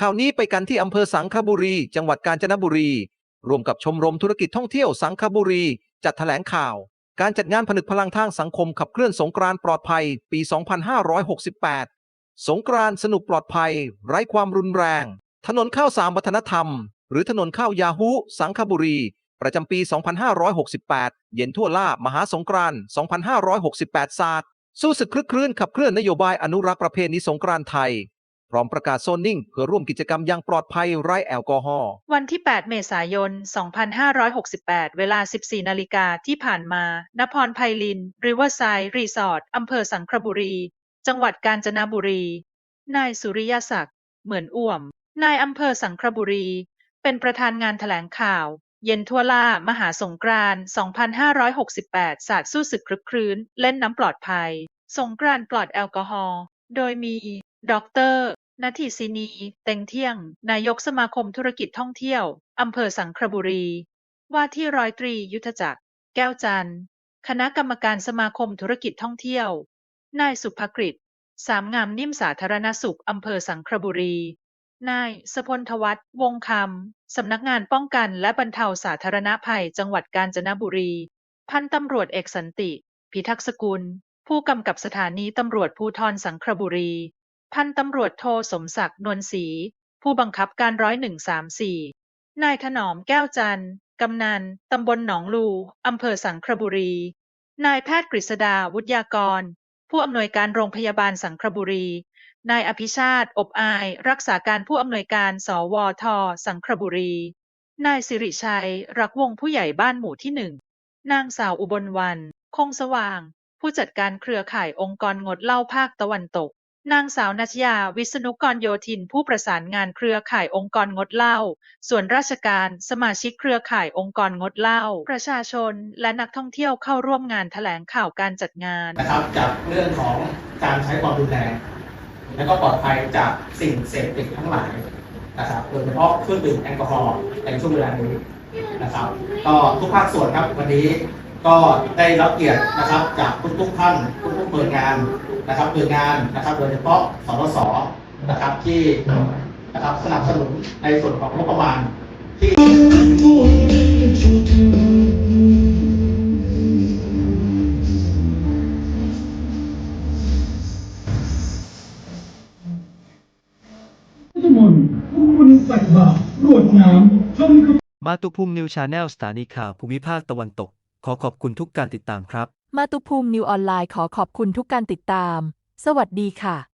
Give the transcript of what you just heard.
ข่าวนี้ไปกันที่อำเภอสังขบุรี จังหวัดกาญจนบุรี รวมกับชมรมธุรกิจท่องเที่ยวสังขบุรี จัดแถลงข่าว การจัดงานผนึกพลังทางสังคมขับเคลื่อนสงกรานต์ปลอดภัย ปี 2568 สงกรานต์สนุกปลอดภัย ไร้ความรุนแรง ถนนข้าวสามวัฒนธรรม หรือถนนข้าวยาฮูสังขบุรี ประจำปี 2568 เย็นทั่วล่ามหาสงกรานต์2568 ศาสตร์สู้ศึกคลึกครื้นขับเคลื่อนนโยบายอนุรักษ์ประเพณีสงกรานต์ไทย ร้อมประกาศโซนนิ่ง เพื่อร่วมกิจกรรมอย่างปลอดภัยไร้แอลกอฮอล์วันที่ 8 เมษายน 2568 เวลา 14 นาฬิกาที่ผ่านมานพรไพลิน ริเวอร์ไซด์รีสอร์ทอำเภอสังขบุรี จังหวัดกาญจนบุรี นายสุริยศักดิ์เหมือนอ่วม นายอำเภอสังขบุรี เป็นประธานงานแถลงข่าว เย็นทั่วล่ามหาสงกรานต์2568 ศาสตร์สู้ศึกครึกครื้น เล่นน้ำปลอดภัย สงกรานต์ปลอดแอลกอฮอล์ โดยมีดร นทีศินี เต็งเที่ยง นายกสมาคมธุรกิจท่องเที่ยว อำเภอสังขบุรี ว่าที่ร้อยตรี ยุทธจักร แก้วจันทร์ คณะกรรมการสมาคมธุรกิจท่องเที่ยว นายสุภกฤษสามงามนิ่มสาธารณสุข อำเภอสังขบุรี นาย สพลทวัฒน์ วงคำ สำนักงานป้องกันและบรรเทาสาธารณภัย จังหวัดกาญจนบุรี พันตำรวจเอกสันติ พิทักษ์สกุล ผู้กำกับสถานีตำรวจภูธรสังขบุรี พันตำรวจโทสมศักดิ์ นวลศรี ผู้บังคับการร้อยหนึ่งสามสี่ นายถนอม แก้วจันทร์ กำนัน ตำบลหนองลู อำเภอสังขบุรี นายแพทย์กฤษดา วุฒยากร ผู้อำนวยการโรงพยาบาลสังขบุรี นายอภิชาติ อบอาย รักษาการผู้อำนวยการ สวท สังขบุรี นายสิริชัย รักวงผู้ใหญ่บ้านหมู่ที่หนึ่ง นางสาวอุบลวันคงสว่าง ผู้จัดการเครือข่ายองค์กรงดเหล้าภาคตะวันตก นางสาวนัชยา วิษณุกรโยธิน ผู้ประสานงานเครือข่ายองค์กรงดเหล้า ส่วนราชการ สมาชิกเครือข่ายองค์กรงดเหล้า ประชาชน และนักท่องเที่ยวเข้าร่วมงานแถลงข่าวการจัดงาน นะครับจากเรื่องของการใช้ความรุนแรง และก็ปลอดภัยจากสิ่งเสพติดทั้งหลายนะครับ โดยเฉพาะเครื่องดื่มแอลกอฮอล์ในช่วงเวลานี้นะครับ ก็ทุกภาคส่วนครับวันนี้ก็ได้รับเกียรตินะครับจากทุกๆท่านทุกๆหน่วยงาน นะครับหน่วยงานนะครับโดยเฉพาะสรสนะครับที่นะครับสนับสนุนในส่วนของงบประมาณที่พุทธมนต์คุณใส่บาตรรวดน้ำชมกระมาตุภูมินิวชาแนลสถานีข่าวภูมิภาคตะวันตก ขอขอบคุณทุกการติดตามครับ มาตุภูมินิวออนไลน์ขอขอบคุณทุกการติดตาม สวัสดีค่ะ